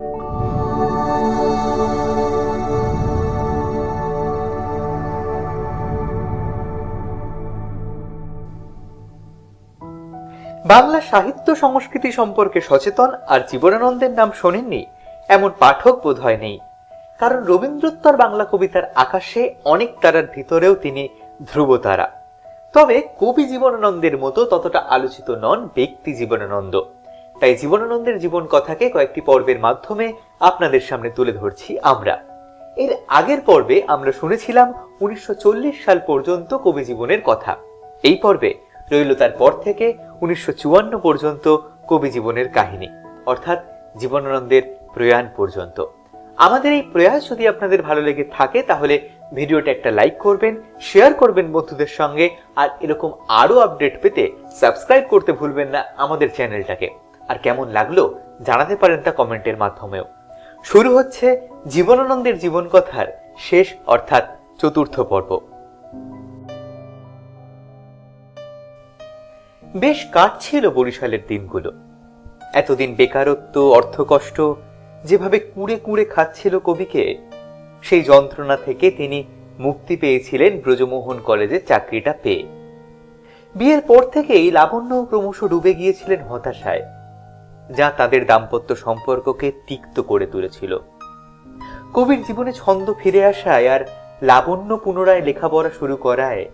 বাংলা সাহিত্য সংস্কৃতি সম্পর্কে সচেতন আর জীবনানন্দের নাম শোনেননি, এমন পাঠক বোধ হয় নেই। কারণ রবীন্দ্রোত্তর বাংলা কবিতার আকাশে অনেক তারার ভিতরেও তিনি ধ্রুব তারা তবে কবি জীবনানন্দের মতো ততটা আলোচিত নন ব্যক্তি জীবনানন্দ। তাই জীবনানন্দের জীবন কথাকে কয়েকটি পর্বের মাধ্যমে আপনাদের সামনে তুলে ধরছি আমরা। এর আগের পর্বে আমরা শুনেছিলাম উনিশশো চল্লিশ সাল পর্যন্ত কবি জীবনের কথা। এই পর্বে রইল তার পর থেকে উনিশশো পর্যন্ত কবি জীবনের কাহিনী, অর্থাৎ জীবনানন্দের প্রয়াণ পর্যন্ত। আমাদের এই প্রয়াস যদি আপনাদের ভালো লেগে থাকে, তাহলে ভিডিওটা একটা লাইক করবেন, শেয়ার করবেন বন্ধুদের সঙ্গে, আর এরকম আরও আপডেট পেতে সাবস্ক্রাইব করতে ভুলবেন না আমাদের চ্যানেলটাকে। আর কেমন লাগল জানাতে পারেন তা কমেন্টের মাধ্যমেও। শুরু হচ্ছে জীবনানন্দের জীবন কথার শেষ অর্থাৎ চতুর্থ পর্ব। বেশ কাটছিল বরিশালের দিনগুলো। এতদিন বেকারত্ব, অর্থকষ্ট, যেভাবে কুড়ে কুড়ে খাচ্ছিল কবিকে, সেই যন্ত্রণা থেকে তিনি মুক্তি পেয়েছিলেন ব্রজমোহন কলেজের চাকরিটা পেয়ে। বিয়ের পর থেকেই লাবণ্য ক্রমশ ডুবে গিয়েছিলেন হতাশায়। যা তাদের দাম্পত্য সম্পর্ককে তিক্ত করে তুলেছিল। কবির জীবনে ছন্দ ফিরে আসায় আর লাবণ্য পুনরায় লেখাপড়া শুরু করায়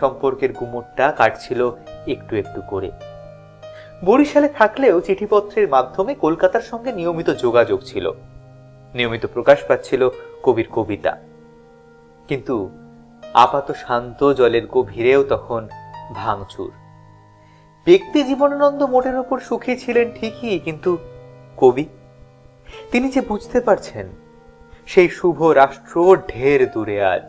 সম্পর্কের গুমটটা কাটছিল একটু একটু করে। বরিশালে থাকলেও চিঠিপত্রের মাধ্যমে কলকাতার সঙ্গে নিয়মিত যোগাযোগ ছিল। নিয়মিত প্রকাশ পাচ্ছিল কবির কবিতা। কিন্তু আপাত শান্ত জলের গভীরেও তখন ভাঙচুর। ব্যক্তি জীবনানন্দ মোটের ওপর সুখী ছিলেন ঠিকই, কিন্তু কবি, তিনি যে বুঝতে পারছেন, সেই শুভ রাষ্ট্র ঢের দূরে আজ।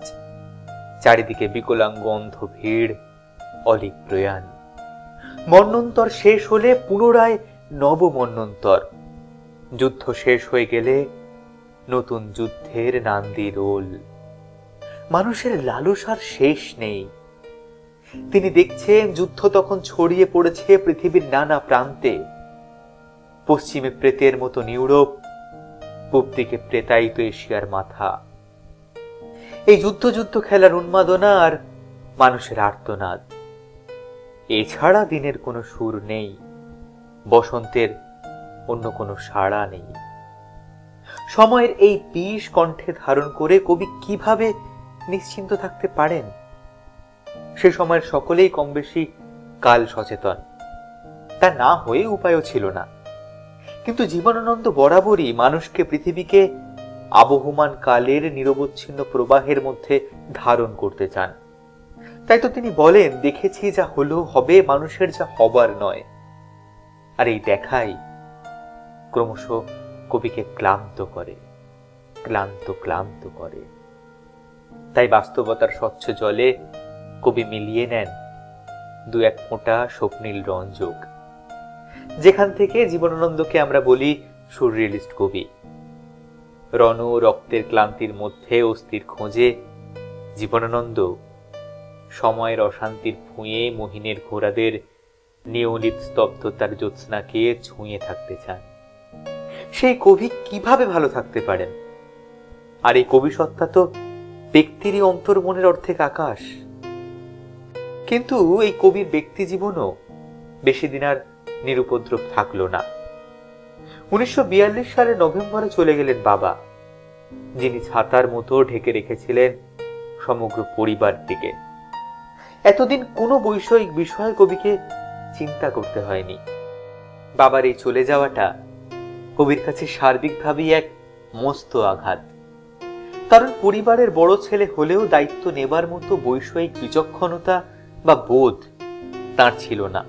চারিদিকে বিকলাঙ্গ অন্ধ ভিড় অলিক প্রয়াণ মন্নন্তর শেষ হলে পুনরায় নব মন্নন্তর। যুদ্ধ শেষ হয়ে গেলে নতুন যুদ্ধের নান্দি রোল। মানুষের লালসার শেষ নেই। তিনি দেখছেন যুদ্ধ তখন ছড়িয়ে পড়েছে পৃথিবীর নানা প্রান্তে। পশ্চিমে প্রেতের মতো ইউরোপ, পূব দিকে প্রেতায়িত এশিয়ার মাথা। এই যুদ্ধ যুদ্ধ খেলার উন্মাদনা আর মানুষের আর্তনাদ। এছাড়া দিনের কোনো সুর নেই, বসন্তের অন্য কোনো সাড়া নেই। সময়ের এই বিষ কণ্ঠে ধারণ করে কবি কীভাবে নিশ্চিন্ত থাকতে পারেন? সে সময়ের সকলেই কম বেশি কাল সচেতন। তা না হয়ে উপায়ও ছিল না। কিন্তু জীবনানন্দ বরাবরই মানুষকে পৃথিবীকে আবহমান কালের নিরবচ্ছিন্ন প্রবাহের মধ্যে ধারণ করতে চান। তাই তো তিনি বলেন, দেখেছি যা হলো হবে, মানুষের যা হবার নয়। আর এই দেখাই ক্রমশ কবিকে ক্লান্ত করে, ক্লান্ত ক্লান্ত করে। তাই বাস্তবতার স্বচ্ছ জলে কবি মিলিয়ে নেন দু এক ফোঁটা স্বপ্নীল রঞ্জক যেখান থেকে জীবনানন্দকে আমরা বলি সুরিয়ালিস্ট কবি। রণ রক্তের ক্লান্তির মধ্যে অস্থির খোঁজে জীবনানন্দ সময়ের অশান্তির ফুঁয়ে মহিনের ঘোড়াদের নিয়মিত স্তব্ধতার জ্যোৎস্নাকে ছুঁয়ে থাকতে চান। সেই কবি কীভাবে ভালো থাকতে পারেন? আর এই কবি সত্তা তো ব্যক্তিরই অন্তর্মনের অর্ধেক আকাশ। কিন্তু এই কবির ব্যক্তি জীবনও বেশি দিন আর নিরুপদ্রব থাকল না। উনিশশো বিয়াল্লিশ সালের নভেম্বরে চলে গেলেন বাবা, যিনি ছাতার মতো ঢেকে রেখেছিলেন সমগ্র পরিবারটিকে এতদিন কোনো বৈষয়িক বিষয় কবিকে চিন্তা করতে হয়নি। বাবার এই চলে যাওয়াটা কবির কাছে সার্বিকভাবেই এক মস্ত আঘাত। কারণ পরিবারের বড় ছেলে হলেও দায়িত্ব নেবার মতো বৈষয়িক বিচক্ষণতা বা বোধ তার ছিল না।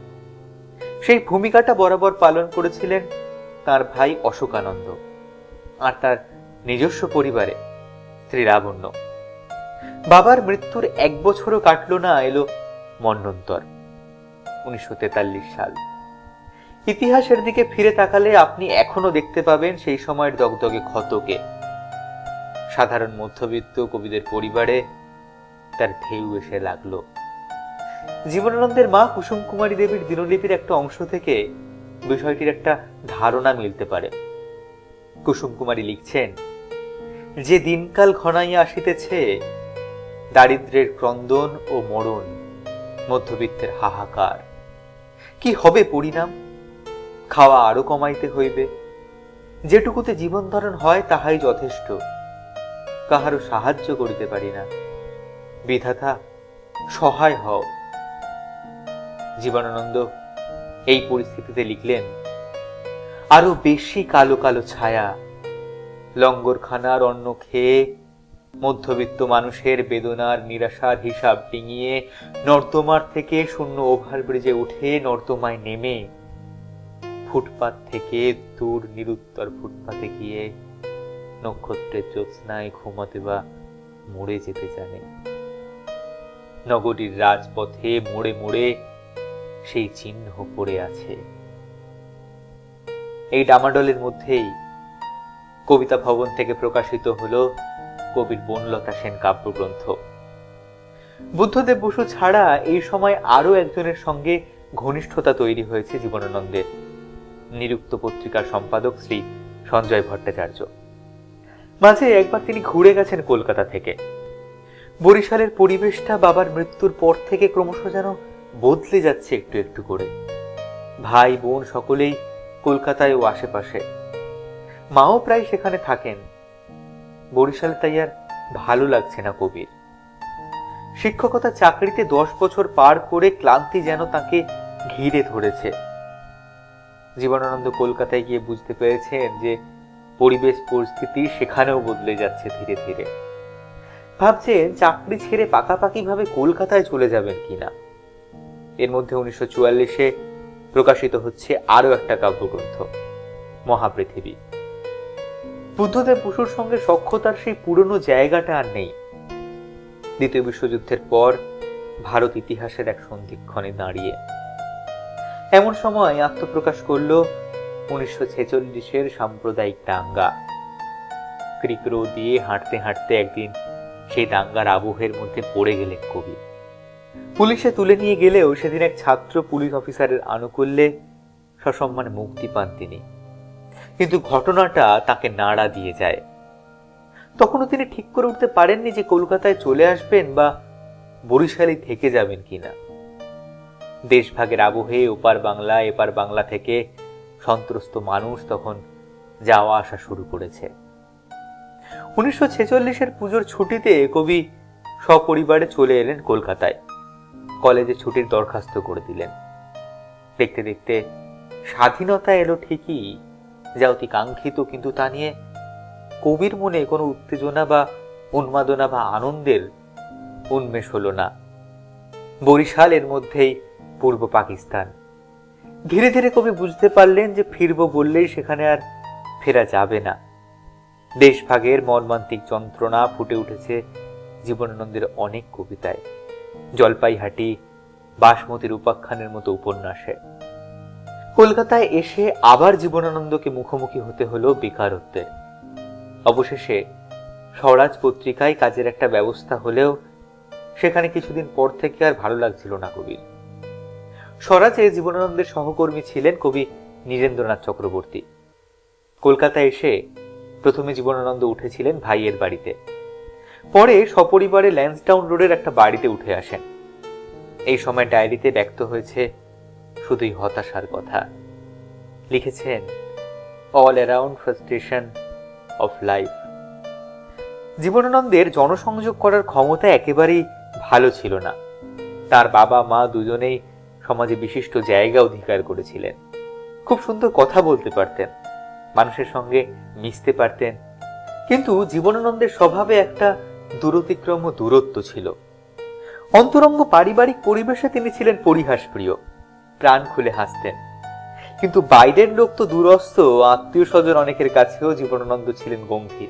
সেই ভূমিকাটা বরাবর পালন করেছিলেন তার ভাই অশোকানন্দ আর তার নিজস্ব পরিবারে স্ত্রী লাবণ্য বাবার মৃত্যুর এক বছরও কাটল না এলো মন্নন্তর, উনিশশো সাল। ইতিহাসের দিকে ফিরে তাকালে আপনি এখনও দেখতে পাবেন সেই সময়ের দগদগে ক্ষতকে। সাধারণ মধ্যবিত্ত কবিদের পরিবারে তার ঢেউ এসে লাগল। জীবনানন্দের মা কুসুম কুমারী দেবীর দিনলিপির একটা অংশ থেকে বিষয়টির একটা ধারণা মিলতে পারে। কুসুম কুমারী লিখছেন, যে দিনকাল ঘনাইয়া আসিতেছে, দারিদ্রের ক্রন্দন ও মরণ, মধ্যবিত্তের হাহাকার। কি হবে পরিণাম? খাওয়া আরও কমাইতে হইবে। যেটুকুতে জীবন ধারণ হয় তাহাই যথেষ্ট। কাহারও সাহায্য করিতে পারি না। বিধাতা, সহায় হও। জীবনানন্দ এই পরিস্থিতিতে লিখলেন, আরও বেশি কালো কালো ছায়া, লঙ্গরখানার অন্ন খেয়ে মধ্যবিত্ত মানুষের বেদনার নিরাশার হিসাব ডিঙিয়ে নর্দমার থেকে শূন্য ওভারব্রিজে উঠে নর্দমায় নেমে ফুটপাত থেকে দূর নিরুত্তর ফুটপাতে গিয়ে নক্ষত্রের জ্যোৎস্নায় ঘুমাতে বা মরে যেতে জানে। নগরীর রাজপথে মোড়ে মোড়ে সেই চিহ্ন পড়ে আছে। এই ডামাডলের মধ্যেই কবিতা ভবন থেকে প্রকাশিত হল কবির বনলতা সেন কাব্যগ্রন্থ। বুদ্ধদেব বসু ছাড়া এই সময় আরও একজনের সঙ্গে ঘনিষ্ঠতা তৈরি হয়েছে জীবনানন্দের। নিরুক্ত পত্রিকার সম্পাদক শ্রী সঞ্জয় ভট্টাচার্য। মাঝে একবার তিনি ঘুরে গেছেন কলকাতা থেকে। বরিশালের পরিবেশটা বাবার মৃত্যুর পর থেকে ক্রমশ যেন বদলে যাচ্ছে একটু একটু করে। ভাই, বোন সকলেই কলকাতায় ও আশেপাশে। মাও প্রায় সেখানে থাকেন। বরিশালে তাই আর ভালো লাগছে না কবির। শিক্ষকতা চাকরিতে দশ বছর পার করে ক্লান্তি যেন তাকে ঘিরে ধরেছে। জীবনানন্দ কলকাতায় গিয়ে বুঝতে পেরেছেন যে পরিবেশ পরিস্থিতি সেখানেও বদলে যাচ্ছে ধীরে ধীরে। ভাবছেন চাকরি ছেড়ে পাকাপাকি ভাবে কলকাতায় চলে যাবেন কিনা। এর মধ্যে উনিশশো চুয়াল্লিশে প্রকাশিত হচ্ছে আরও একটা কাব্যগ্রন্থ, মহাপৃথিবী। বুদ্ধদেব বসুর সঙ্গে সক্ষতার সেই পুরনো জায়গাটা আর নেই। দ্বিতীয় বিশ্বযুদ্ধের পর ভারত ইতিহাসের এক সন্ধিক্ষণে দাঁড়িয়ে। এমন সময় আত্মপ্রকাশ করল উনিশশো ছেচল্লিশের সাম্প্রদায়িক দাঙ্গা। ক্রিকরো দিয়ে হাঁটতে হাঁটতে একদিন সেই দাঙ্গার আবহের মধ্যে পড়ে গেলেন কবি। পুলিশে তুলে নিয়ে গেলেও সেদিন এক ছাত্র পুলিশ অফিসারের আনুকূল্যে সসম্মানে মুক্তি পান তিনি। কিন্তু ঘটনাটা তাকে নাড়া দিয়ে যায়। তখনও তিনি ঠিক করে উঠতে পারেননি যে কলকাতায় চলে আসবেন বা বরিশালে থেকে যাবেন কিনা দেশভাগের আবহে ওপার বাংলা, এপার বাংলা থেকে সন্ত্রস্ত মানুষ তখন যাওয়া আসা শুরু করেছে। উনিশশো ছেচল্লিশের পুজোর ছুটিতে কবি সপরিবারে চলে এলেন কলকাতায়। কলেজে ছুটির দরখাস্ত করে দিলেন। দেখতে দেখতে স্বাধীনতা এলো ঠিকই, যা অতি কাঙ্ক্ষিত, কিন্তু তা নিয়ে কবির মনে কোনো উত্তেজনা বা উন্মাদনা বা আনন্দের উন্মেষ হলো না। বরিশাল এর মধ্যেই পূর্ব পাকিস্তান। ধীরে ধীরে কবি বুঝতে পারলেন যে ফিরবো বললেই সেখানে আর ফেরা যাবে না। দেশভাগের মর্মান্তিক যন্ত্রণা ফুটে উঠেছে জীবনানন্দের অনেক কবিতায়। জলপাইহাটি বাসমতির উপাখ্যানের মতো উপন্যাসে। কলকাতায় এসে আবার জীবনানন্দকে মুখোমুখি হতে হলো বেকারত্বের। অবশেষে স্বরাজ পত্রিকায় কাজের একটা ব্যবস্থা হলেও সেখানে কিছুদিন পর থেকে আর ভালো লাগছিল না কবির। স্বরাজে জীবনানন্দের সহকর্মী ছিলেন কবি নীরেন্দ্রনাথ চক্রবর্তী। কলকাতায় এসে প্রথমে জীবনানন্দ উঠেছিলেন ভাইয়ের বাড়িতে। পরে সপরিবারে ল্যান্সডাউন রোডের একটা বাড়িতে উঠে আসেন। এই সময় ডায়েরিতে ব্যক্ত হয়েছে শুধুই হতাশার কথা। লিখেছেন all around frustration of life জীবনানন্দের জনসংযোগ করার ক্ষমতা একেবারেই ভালো ছিল না। তার বাবা, মা দুজনেই সমাজে বিশিষ্ট জায়গা অধিকার করেছিলেন। খুব সুন্দর কথা বলতে পারতেন, মানুষের সঙ্গে মিশতে পারতেন। কিন্তু জীবনানন্দের স্বভাবে একটা দূরতিক্রম দূরত্ব ছিল। অন্তরঙ্গ পারিবারিক পরিবেশে তিনি ছিলেন পরিহাস প্রিয় প্রাণ খুলে হাসতেন। কিন্তু বাইরের লোক তো দূরস্থ, আত্মীয় স্বজন অনেকের কাছেও জীবনানন্দ ছিলেন গম্ভীর,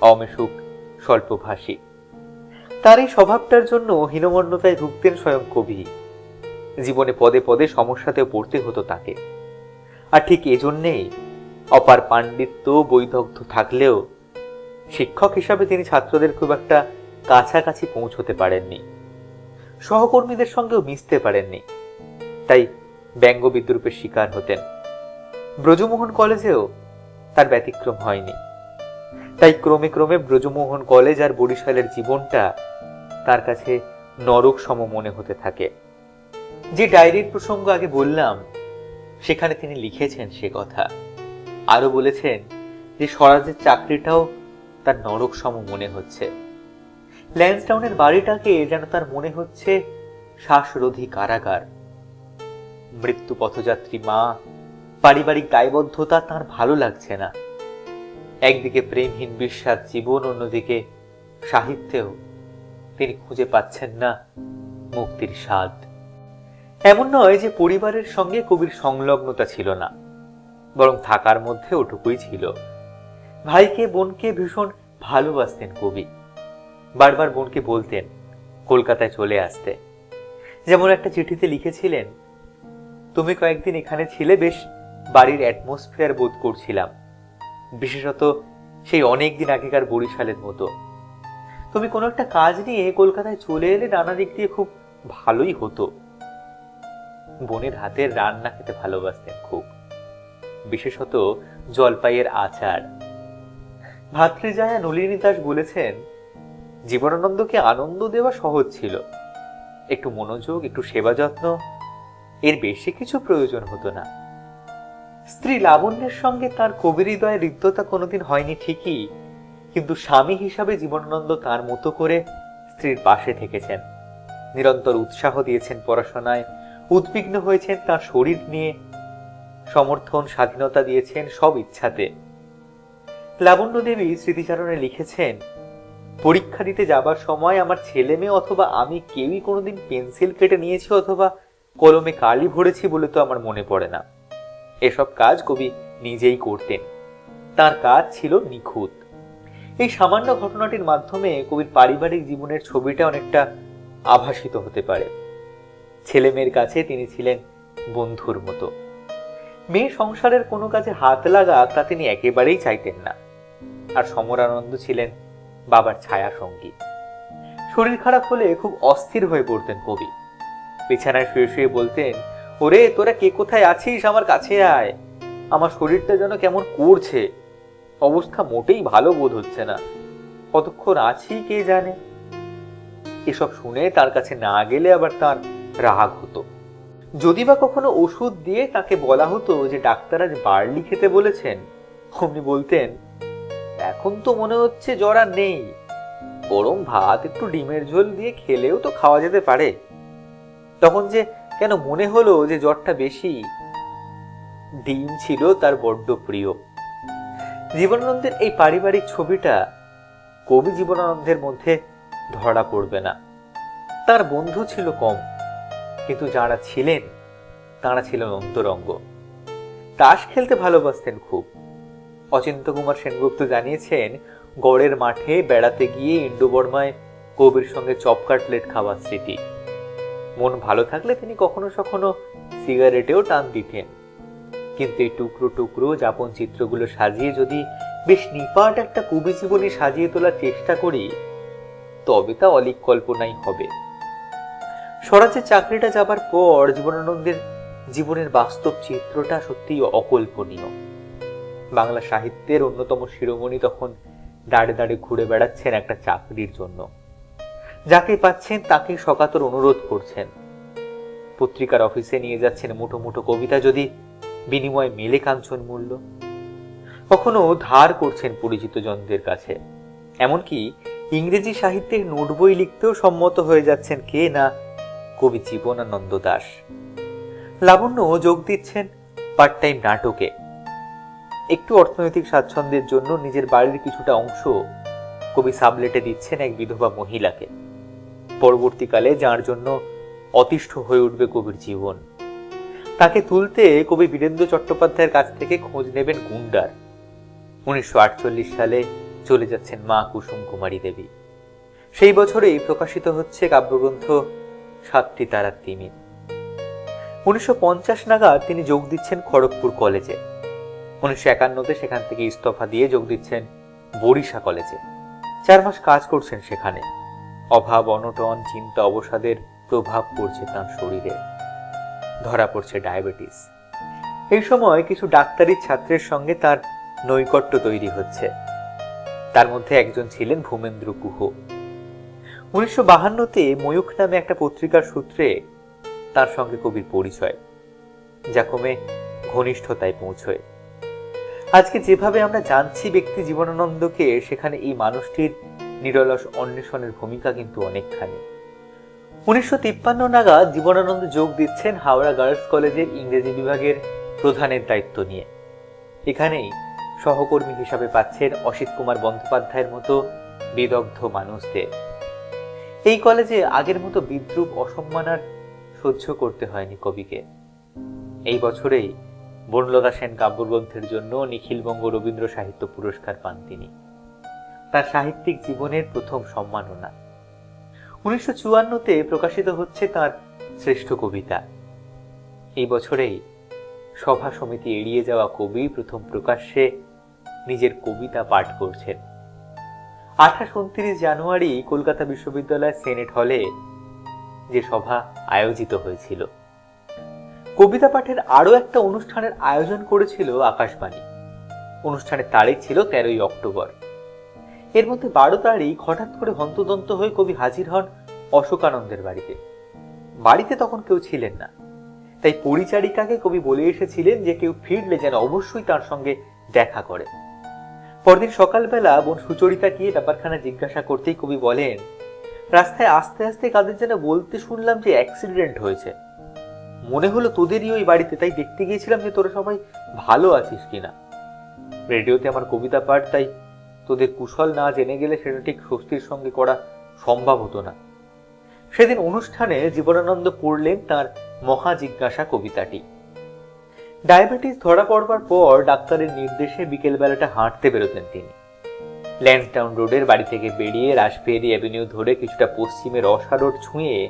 অমেশুক, স্বল্পভাষী। তার এই স্বভাবটার জন্য হীনমন্যতায় ভুগতেন স্বয়ং কবি। জীবনে পদে পদে সমস্যাতেও পড়তে হতো তাকে। আর ঠিক এজন্যেই অপার পাণ্ডিত্য বৈদগ্ধ থাকলেও শিক্ষক হিসাবে তিনি ছাত্রদের খুব একটা কাছাকাছি পৌঁছতে পারেননি। সহকর্মীদের সঙ্গেও মিশতে পারেননি। তাই ব্যঙ্গ বিদ্রুপের শিকার হতেন। ব্রজমোহন কলেজেও তার ব্যতিক্রম হয়নি। তাই ক্রমে ক্রমে ব্রজমোহন কলেজ আর বরিশালের জীবনটা তার কাছে নরক সম মনে হতে থাকে। যে ডায়েরির প্রসঙ্গ আগে বললাম, সেখানে তিনি লিখেছেন সে কথা। আরও বলেছেন যে স্বরাজের চাকরিটাও তার নরক সম মনে হচ্ছে। ল্যান্সটাউনের বাড়িটাকে যেন তার মনে হচ্ছে শ্বাসরোধী কারাগার। মৃত্যু পথযাত্রী মা, পারিবারিক দায়বদ্ধতা তার ভালো লাগছে না। একদিকে প্রেমহীন বিশ্বাস জীবন, অন্যদিকে সাহিত্যেও তিনি খুঁজে পাচ্ছেন না মুক্তির স্বাদ। এমন নয় যে পরিবারের সঙ্গে কবির সংলগ্নতা ছিল না, বরং থাকার মধ্যে ওটুকুই ছিল। ভাইকে, বোনকে ভীষণ ভালোবাসতেন কবি। বারবার বোনকে বলতেন, কলকাতায় চলে আসতে। যেমন একটা চিঠিতে লিখেছিলেন, তুমি কয়েকদিন এখানে ছিলে, বেশ বাড়ির অ্যাটমসফিয়ার বোধ করছিলাম। বিশেষত সেই অনেক দিন আগেকার বরিশালের মতো। তুমি কোনো একটা কাজ নিয়ে কলকাতায় চলে এলে নানা দিক দিয়ে খুব ভালোই হতো। বোনের হাতের রান্না খেতে ভালোবাসতেন খুব। বিশেষত জলপাইয়ের আচার ভাতৃজায়া নলিনী দাস বলেছেন, জীবনানন্দকে আনন্দ দেওয়া সহজ ছিল। একটু মনোযোগ, একটু সেবা যত্ন, এর বেশি কিছু প্রয়োজন হতো না। স্ত্রী লাবণ্যের সঙ্গে তার কবির হৃদয়ে হৃদ্যতা কোনোদিন হয়নি ঠিকই, কিন্তু স্বামী হিসাবে জীবনানন্দ তার মতো করে স্ত্রীর পাশে থেকেছেন। নিরন্তর উৎসাহ দিয়েছেন পড়াশোনায়, উদ্বিগ্ন হয়েছেন তার শরীর নিয়ে, সমর্থন, স্বাধীনতা দিয়েছেন সব ইচ্ছাতে। লাবণ্য দেবী স্মৃতিচারণে লিখেছেন, পরীক্ষা দিতে যাবার সময় আমার ছেলে মেয়ে অথবা আমি কেউই কোনোদিন পেন্সিল কেটে নিয়েছি অথবা কলমে কালি ভরেছি বলে তো আমার মনে পড়ে না। এসব কাজ কবি নিজেই করতেন। তার কাজ ছিল নিখুঁত। এই সামান্য ঘটনাটির মাধ্যমে কবির পারিবারিক জীবনের ছবিটা অনেকটা আভাসিত হতে পারে। ছেলে মেয়ের কাছে তিনি ছিলেন বন্ধুর মতো। মেয়ে সংসারের কোনো কাজে হাত লাগা তা তিনি একেবারেই চাইতেন না। আর সমরানন্দ ছিলেন বাবার ছায়া সঙ্গী। শরীর খারাপ হলে খুব অস্থির হয়ে পড়তেন কবি। বিছানায় শুয়ে শুয়ে বলতেন, ওরে, তোরা কে কোথায় আছিস? আমার কাছে আয়। আমার শরীরটা যেন কেমন করছে। অবস্থা মোটেই ভালো বোধ হচ্ছে না। কতক্ষণ আছি কে জানে? এসব শুনে তার কাছে না গেলে আবার তার রাগ হতো। যদি বা কখনো ওষুধ দিয়ে তাকে বলা হতো যে ডাক্তার আজ বার্লি খেতে বলেছেন, অমনি বলতেন এখন তো মনে হচ্ছে আর নেই। গরম ভাত, একটু ডিমের ঝোল দিয়ে খেলেও তো খাওয়া যেতে পারে। তখন যে কেন মনে হলো যে জ্বরটা বেশি? ডিম ছিল তার বড্ড প্রিয়। জীবনানন্দের এই পারিবারিক ছবিটা কবি জীবনানন্দের মধ্যে ধরা পড়বে না। তার বন্ধু ছিল কম, কিন্তু যারা ছিলেন, তারা ছিলেন অন্তরঙ্গ। তাস খেলতে ভালোবাসতেন খুব। অচিন্ত কুমার সেনগুপ্ত জানিয়েছেন, গড়ের মাঠে বেড়াতে গিয়ে ইন্ডোবর্মায় কবির সঙ্গে চপ কাটলেট খাওয়ার স্মৃতি। মন ভালো থাকলে তিনি কখনো সখনো সিগারেটেও টান দিতেন। কিন্তু এই টুকরো টুকরো যাপন চিত্রগুলো সাজিয়ে যদি বেশ নিপাট একটা কবি জীবনী সাজিয়ে তোলার চেষ্টা করি, তবে তা অলিক কল্পনাই হবে। স্বরাজের চাকরিটা যাবার পর জীবনানন্দের জীবনের বাস্তব চিত্রটা সত্যিই অকল্পনীয়। বাংলা সাহিত্যের অন্যতম শিরোমণি তখন দাঁড়ে দাঁড়ে ঘুরে বেড়াচ্ছেন একটা চাকরির জন্য। যাকে পাচ্ছেন তাকে সকাতর অনুরোধ করছেন। পত্রিকার অফিসে নিয়ে যাচ্ছেন মুঠো মুঠো কবিতা যদি বিনিময়ে মেলে কাঞ্চন মূল্য। কখনো ধার করছেন পরিচিত জনদের কাছে। এমনকি ইংরেজি সাহিত্যের নোট বই লিখতেও সম্মত হয়ে যাচ্ছেন কে না কবি জীবনানন্দ দাস লাবণ্য যোগ দিচ্ছেন পার্ট টাইম নাটকে। একটু অর্থনৈতিক স্বাচ্ছন্দ্যের জন্য নিজের বাড়ির কিছুটা অংশ কবি সাবলেটে দিচ্ছেন এক বিধবা মহিলাকে। পরবর্তীকালে যার জন্য অতিষ্ঠ হয়ে উঠবে কবির জীবন। তাকে তুলতে কবি বীরেন্দ্র চট্টোপাধ্যায়ের কাছ থেকে খোঁজ নেবেন গুন্ডার। উনিশশো আটচল্লিশ সালে চলে যাচ্ছেন মা কুসুম কুমারী দেবী। সেই বছরেই প্রকাশিত হচ্ছে কাব্যগ্রন্থ সাতটি তারার তিমির উনিশশো নাগাদ তিনি যোগ দিচ্ছেন খড়গপুর কলেজে। উনিশশো একান্নতে সেখান থেকে ইস্তফা দিয়ে যোগ দিচ্ছেন বরিশা কলেজে। চার মাস কাজ করছেন সেখানে। অভাব, অনটন, চিন্তা, অবসাদের প্রভাব পড়ছে তার শরীরে। ধরা পড়ছে ডায়াবেটিস। এই সময় কিছু ডাক্তারি ছাত্রের সঙ্গে তার নৈকট্য তৈরি হচ্ছে। তার মধ্যে একজন ছিলেন ভূমেন্দ্র গুহ। উনিশশো বাহান্নতে ময়ূখ নামে একটা পত্রিকার সূত্রে তার সঙ্গে কবির পরিচয়, যা কমে ঘনিষ্ঠতায় পৌঁছয়। আজকে যেভাবে আমরা জানছি ব্যক্তি জীবনানন্দকে, সেখানে এই মানুষটির নিরলস অন্বেষণের ভূমিকা কিন্তু অনেকখানি। উনিশশো তিপ্পান্ন নাগাদ জীবনানন্দ যোগ দিচ্ছেন হাওড়া গার্লস কলেজের ইংরেজি বিভাগের প্রধানের দায়িত্ব নিয়ে। এখানেই সহকর্মী হিসাবে পাচ্ছেন অসিত কুমার বন্দ্যোপাধ্যায়ের মতো বিদগ্ধ মানুষদের। এই কলেজে আগের মতো বিদ্রুপ অসম্মানার সহ্য করতে হয়নি কবিকে। এই বছরেই বনলতা সেন কাব্যগ্রন্থের জন্য নিখিলবঙ্গ রবীন্দ্র সাহিত্য পুরস্কার পান তিনি। তার সাহিত্যিক জীবনের প্রথম সম্মাননা। উনিশশো চুয়ান্নতে প্রকাশিত হচ্ছে তার শ্রেষ্ঠ কবিতা। এই বছরেই সভা সমিতি এড়িয়ে যাওয়া কবি প্রথম প্রকাশ্যে নিজের কবিতা পাঠ করছেন। আঠাশ উনত্রিশ জানুয়ারি কলকাতা বিশ্ববিদ্যালয়ের সেনেট হলে যে সভা আয়োজিত হয়েছিল। কবিতা পাঠের আরও একটা অনুষ্ঠানের আয়োজন করেছিল আকাশবাণী। অনুষ্ঠানের তারিখ ছিল তেরোই অক্টোবর। এর মধ্যে বারো তারিখ হঠাৎ করে হন্তদন্ত হয়ে কবি হাজির হন অশোকানন্দের বাড়িতে। বাড়িতে তখন কেউ ছিলেন না। তাই পরিচারিকাকে কবি বলে এসেছিলেন যে কেউ ফিরলে যেন অবশ্যই তার সঙ্গে দেখা করে পরদিন সকালবেলা বোন সুচরিতা গিয়ে ব্যাপারখানা জিজ্ঞাসা করতেই কবি বলেন, রাস্তায় আস্তে আস্তে কাদের যেন বলতে শুনলাম যে অ্যাক্সিডেন্ট হয়েছে। মনে হলো তোদেরই ওই বাড়িতে, তাই দেখতে গিয়েছিলাম যে তোরা সবাই ভালো আছিস কিনা। রেডিওতে আমার কবিতা পাঠ, তাই তোদের কুশল না জেনে গেলে সেটা ঠিক স্বস্তির সঙ্গে করা সম্ভব হতো না। সেদিন অনুষ্ঠানে জীবনানন্দ পড়লেন তার মহা জিজ্ঞাসা কবিতাটি। ডায়াবেটিস ধরা পড়বার পর ডাক্তারের নির্দেশে বিকেলবেলাটা হাঁটতে বেরোতেন তিনি। ল্যান্সডাউন রোডের বাড়ি থেকে বেরিয়ে রাসবেরি অ্যাভিনিউ ধরে কিছুটা পশ্চিমে রসা রোড ছুঁয়ে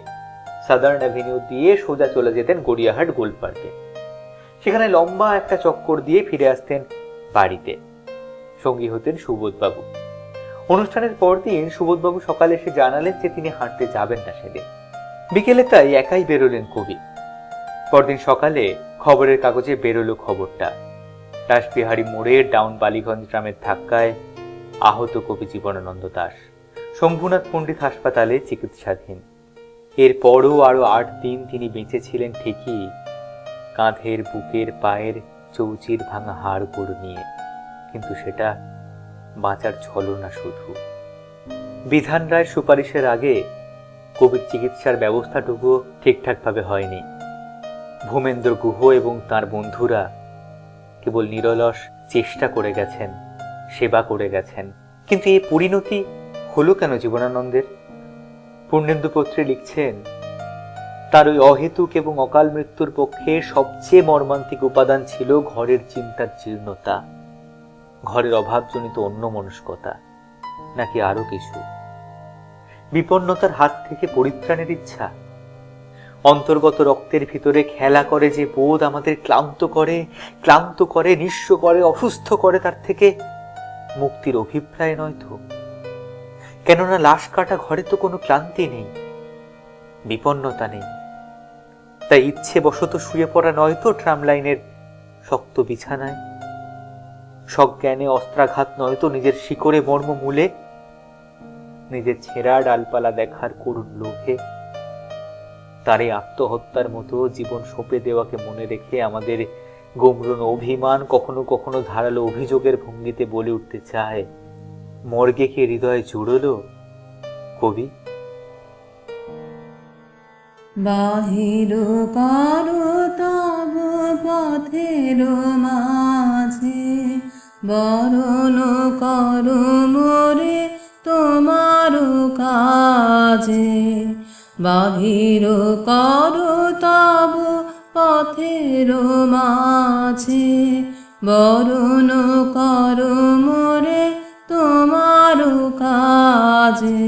সাদার্ন অ্যাভিনিউ দিয়ে সোজা চলে যেতেন গড়িয়াহাট গোল্ড পার্কে সেখানে লম্বা একটা চক্কর দিয়ে ফিরে আসতেন বাড়িতে। সঙ্গী হতেন সুবোধবাবু। অনুষ্ঠানের পরদিন সুবোধবাবু সকালে এসে জানালেন যে তিনি হাঁটতে যাবেন না সেদিন। বিকেলে তাই একাই বেরোলেন কবি। পরদিন সকালে খবরের কাগজে বেরোলো খবরটা। রাসবিহারী মোড়ের ডাউন বালিগঞ্জ গ্রামের ধাক্কায় আহত কবি জীবনানন্দ দাস। শম্ভুনাথ পণ্ডিত হাসপাতালে চিকিৎসাধীন। এরপরও আরও আট দিন তিনি বেঁচে ছিলেন ঠিকই। কাঁধের বুকের পায়ের চৌচির ভাঙা হাড়গোড় নিয়ে। কিন্তু সেটা বাঁচার ছলনা শুধু। বিধান রায়ের সুপারিশের আগে কবির চিকিৎসার ব্যবস্থাটুকু ঠিকঠাকভাবে হয়নি। ভূমেন্দ্র গুহ এবং তার বন্ধুরা কেবল নিরলস চেষ্টা করে গেছেন, সেবা করে গেছেন। কিন্তু এই পরিণতি হলো কেন জীবনানন্দের? পূর্ণেন্দু পত্রে লিখছেন, তার ওই অহেতুক এবং অকাল মৃত্যুর পক্ষে সবচেয়ে মর্মান্তিক উপাদান ছিল ঘরের চিন্তার জীর্ণতা। ঘরের অভাবজনিত অন্য মনস্কতা, নাকি আরও কিছু। বিপন্নতার হাত থেকে পরিত্রাণের ইচ্ছা। অন্তর্গত রক্তের ভিতরে খেলা করে যে বোধ আমাদের ক্লান্ত করে ক্লান্ত করে, নিঃস্ব করে, অসুস্থ করে, তার থেকে মুক্তির অভিপ্রায় নয় তো? কেননা লাশ কাটা ঘরে তো কোনো ক্লান্তি নেই, বিপন্নতা নেই। তাই ইচ্ছে বশত শুয়ে পড়া নয় তো ট্রাম লাইনের শক্ত বিছানায়। সজ্ঞানে অস্ত্রাঘাত নয় তো নিজের শিকড়ে মর্ম মূলে নিজের ছেঁড়া ডালপালা দেখার করুণ লোভে। তার এই আত্মহত্যার মতো জীবন সঁপে দেওয়াকে মনে রেখে আমাদের গোমরণ অভিমান কখনো কখনো ধারালো অভিযোগের ভঙ্গিতে বলে উঠতে চায়। মর্গে কি হৃদয়ে জুড়লো কবি? বাহির করো তব পথের মাঝে বরণ করো মোরে তোমার কাজে। বাহির করো তব পথের মাঝে বরণ করো মোরে তোমার কাজে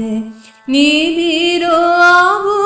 নিবিড় আবরণ